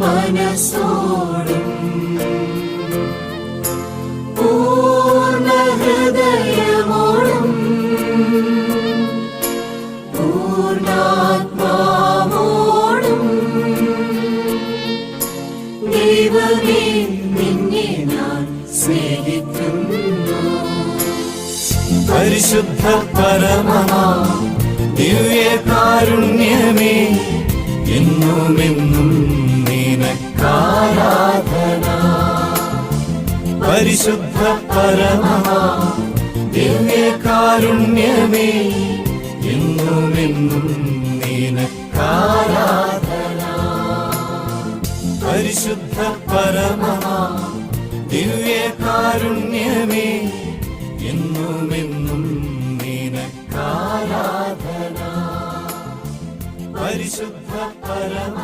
മനസ്സോടും പൂർണ ഹൃദയമോടും പൂർണാത്മാവോടും ദൈവമേ നിന്നെ ഞാൻ സ്നേഹിക്കുന്നു. പരിശുദ്ധ പരമമാ ദിവ്യകാരുണ്യമേ എന്നുമെന്നും നിനക്കാരാധന പരിശുദ്ധ പരമമാ ദിവ്യകാരുണ്യമേ എന്നുമെന്നും നിനക്കാരാധന. പരിശുദ്ധ പരമമാ ദിവ്യകാരുണ്യമേ എന്നുമെന്നും നിനക്കാരാധന. പരിശുദ്ധ പരമ